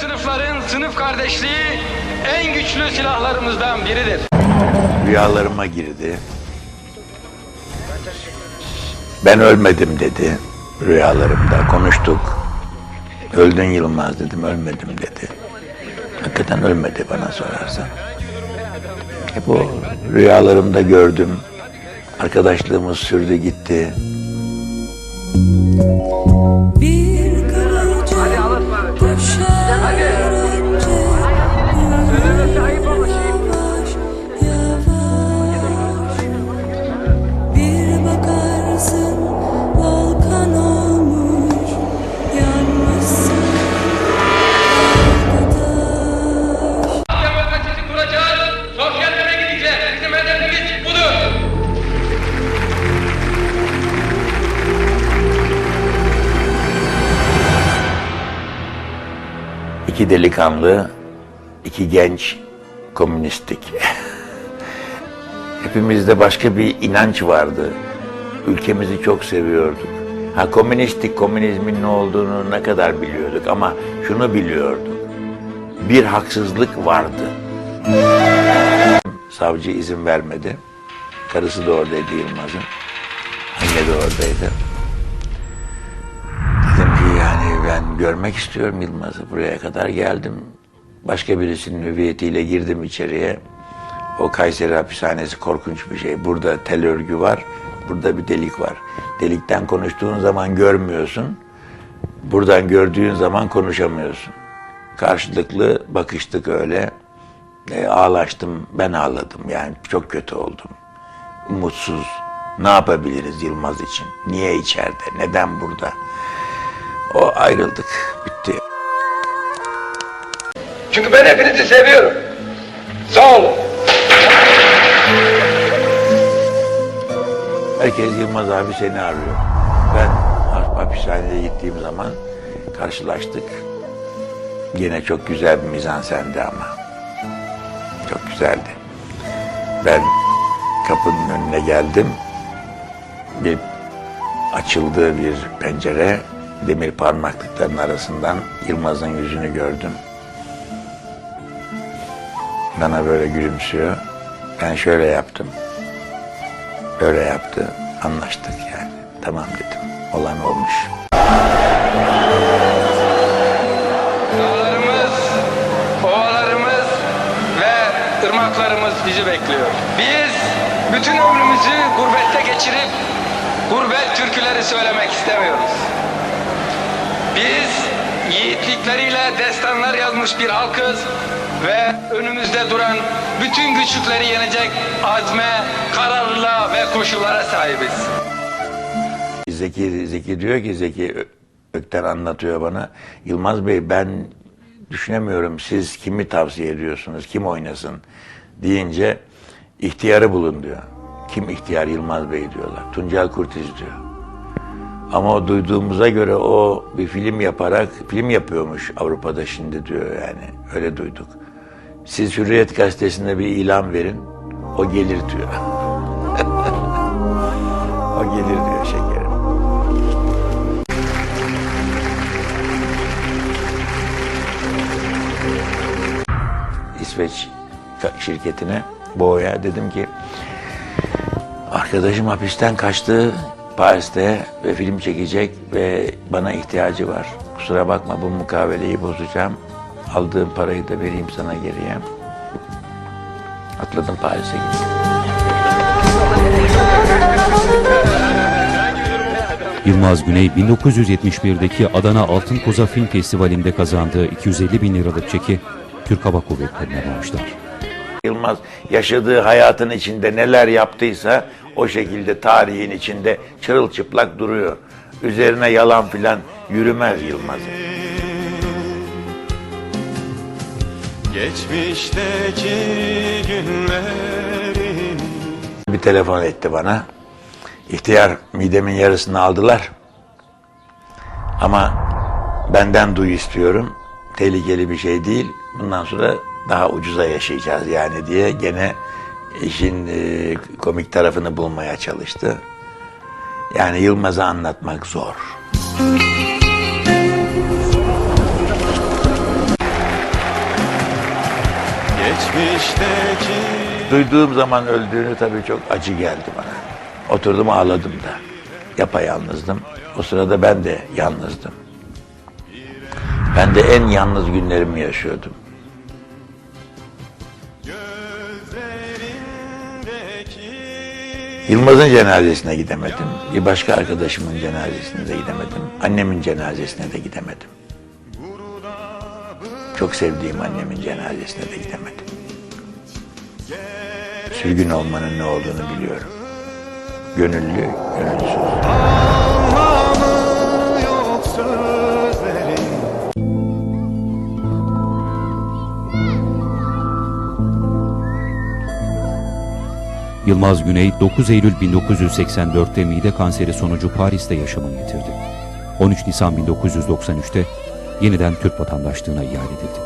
sınıfların sınıf kardeşliği en güçlü silahlarımızdan biridir. Rüyalarıma girdi. Ben ölmedim dedi rüyalarımda. Konuştuk. Öldün Yılmaz dedim, ölmedim dedi. Hakikaten ölmedi bana sorarsan. Hep o rüyalarımda gördüm. Arkadaşlığımız sürdü gitti. Bir İki delikanlı, iki genç komünistlik. Hepimizde başka bir inanç vardı. Ülkemizi çok seviyorduk. Ha komünistlik, komünizmin ne olduğunu ne kadar biliyorduk ama şunu biliyorduk. Bir haksızlık vardı. Savcı izin vermedi. Karısı da oradaydı Yılmaz'ın. Anne de oradaydı. Ben görmek istiyorum Yılmaz'ı. Buraya kadar geldim. Başka birisinin hüviyetiyle girdim içeriye. O Kayseri hapishanesi korkunç bir şey. Burada tel örgü var. Burada bir delik var. Delikten konuştuğun zaman görmüyorsun. Buradan gördüğün zaman konuşamıyorsun. Karşılıklı bakıştık öyle. E, ağlaştım. Ben ağladım. Yani çok kötü oldum. Mutsuz. Ne yapabiliriz Yılmaz için? Niye içeride? Neden burada? O ayrıldık. Bitti. Çünkü ben hepinizi seviyorum. Sağ olun. Herkes Yılmaz abi seni arıyor. Ben hapishaneye gittiğim zaman karşılaştık. Yine çok güzel bir mizansendi ama. Çok güzeldi. Ben kapının önüne geldim. Bir açıldığı bir pencere demir parmaklıkların arasından Yılmaz'ın yüzünü gördüm. Bana böyle gülümsüyor. Ben şöyle yaptım. Öyle yaptı. Anlaştık yani. Tamam dedim. Olan olmuş. Dağlarımız, ovalarımız ve ırmaklarımız bizi bekliyor. Biz bütün ömrümüzü gurbette geçirip gurbet türküleri söylemek istemiyoruz. Biz yiğitlikleriyle destanlar yazmış bir halkız ve önümüzde duran bütün güçlükleri yenecek azme, kararlılığa ve koşullara sahibiz. Zeki, Zeki diyor ki Zeki Ökten anlatıyor bana. Yılmaz Bey ben düşünemiyorum siz kimi tavsiye ediyorsunuz, kim oynasın deyince ihtiyarı bulun diyor. Kim ihtiyar Yılmaz Bey diyorlar. Tuncel Kurtiz diyor. Ama duyduğumuza göre o bir film yaparak film yapıyormuş Avrupa'da şimdi diyor yani. Öyle duyduk. Siz Hürriyet gazetesinde bir ilan verin. O gelir diyor. o gelir diyor şekerim. İsveç şirketine Boğa'ya dedim ki arkadaşım hapisten kaçtı Paris'te ve film çekecek ve bana ihtiyacı var. Kusura bakma bu mukaveleyi bozacağım. Aldığım parayı da vereyim sana geriye. Atladım Paris'e gittim. Yılmaz Güney 1971'deki Adana Altın Koza Film Festivali'nde kazandığı 250 bin liralık çeki Türk Hava Kuvvetleri'ne bağışlar. Yılmaz yaşadığı hayatın içinde neler yaptıysa o şekilde tarihin içinde çırılçıplak duruyor. Üzerine yalan filan yürümez Yılmaz'ın. Geçmişteki günlerin Bir telefon etti bana. İhtiyar midemin yarısını aldılar. Ama benden duy istiyorum. Tehlikeli bir şey değil. Bundan sonra daha ucuza yaşayacağız yani diye gene işin e, komik tarafını bulmaya çalıştı. Yani Yılmaz'a anlatmak zor. Geçmişteki Duyduğum zaman öldüğünü tabii çok acı geldi bana. Oturdum ağladım da. Yapayalnızdım. O sırada ben de yalnızdım. Ben de en yalnız günlerimi yaşıyordum. Yılmaz'ın cenazesine gidemedim. Bir başka arkadaşımın cenazesine de gidemedim. Annemin cenazesine de gidemedim. Çok sevdiğim annemin cenazesine de gidemedim. Sürgün olmanın ne olduğunu biliyorum. Gönüllü, gönülsüz. Yılmaz Güney 9 Eylül 1984'te mide kanseri sonucu Paris'te yaşamını yitirdi. 13 Nisan 1993'te yeniden Türk vatandaşlığına iade edildi.